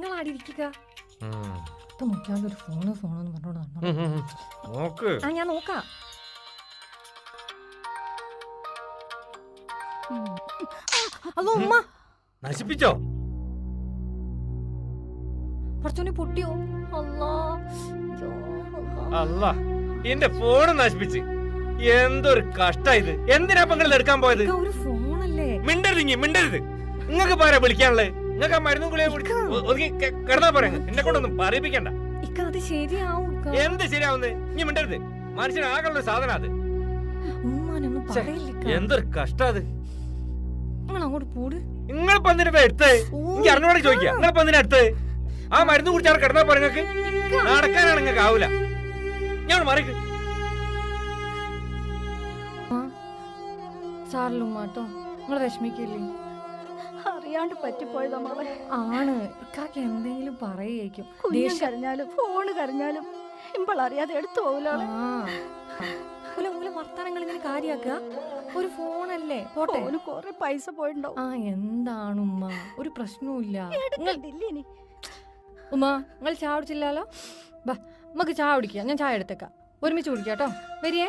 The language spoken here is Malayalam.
നിങ്ങൾ ആടി ഇരിക്കുക നോക്കിയാണ്ട് ഒരു ഫോണ് ഫോണെന്ന് പറഞ്ഞോണ്ട് ആ ഞാൻ നോക്കാം. അതോ ഉമ്മ. നശിപ്പിച്ചോ? കുറച്ചുകൂടി പൊട്ടിയോ? അല്ലാ എന്റെ ഫോണ് നശിപ്പിച്ച്. എന്തൊരു കഷ്ട ഇത്. എന്തിനാ പങ്കെടുക്കാൻ എടുക്കാൻ പോയത്? ഒരു ഫോണല്ലേ മിണ്ടരുത് മിണ്ടരുത്. നിങ്ങൾക്ക് പാരാ വിളിക്കാനുള്ളത്? നിങ്ങൾക്ക് ആ മരുന്നും ഗുളിക ഒതുക്കി കിടന്നാ പറയാ എന്നെ കൊണ്ടൊന്നും പറയിപ്പിക്കണ്ട. അത് ശരിയാവും എന്ത് ശരിയാവുന്നത് ഇനി മിണ്ടരുത്. മനുഷ്യന് ആകെയുള്ള സാധനം അത്. എന്തൊരു കഷ്ടാ അത്. നിങ്ങൾ എനിക്ക് അറിഞ്ഞോടെ ചോദിക്കാം. എടുത്തത് ആ മരുന്ന് കുടിച്ചാൽ കിടന്നാ പോരാ നടക്കാനാണ് നിങ്ങൾക്ക് ആവൂല. ഞാൻ മറിക്ക്. മാട്ടോ നിങ്ങൾ വിഷമിക്കില്ലേ? അറിയാണ്ട് പറ്റിപ്പോയതാ മോളെ ആണ്. ഇക്കാക്ക് എന്തെങ്കിലും പറയായിരിക്കും കുഞ്ഞും കരഞ്ഞാലും ഫോണ് കരഞ്ഞാലും ഇമ്പളറിയാതെ എടുത്തു പോവില്ലോ ആ. ഓല ഓല വർത്താനങ്ങൾ ഇങ്ങനെ കാര്യാക്കുക? ഒരു ഫോണല്ലേ പോട്ടെ. ഒരു കൊറേ പൈസ പോയിണ്ടോ ആ എന്താണ് ഉമ്മ? ഒരു പ്രശ്നവുമില്ല. നിങ്ങൾ ഉമ്മ നിങ്ങൾ ചായ കുടിച്ചില്ലല്ലോ? ബാ നമുക്ക് ചായ കുടിക്കാം. ഞാൻ ചായ എടുത്തേക്കാം. ഒരുമിച്ച് കുടിക്കാം കേട്ടോ. വരിയേ.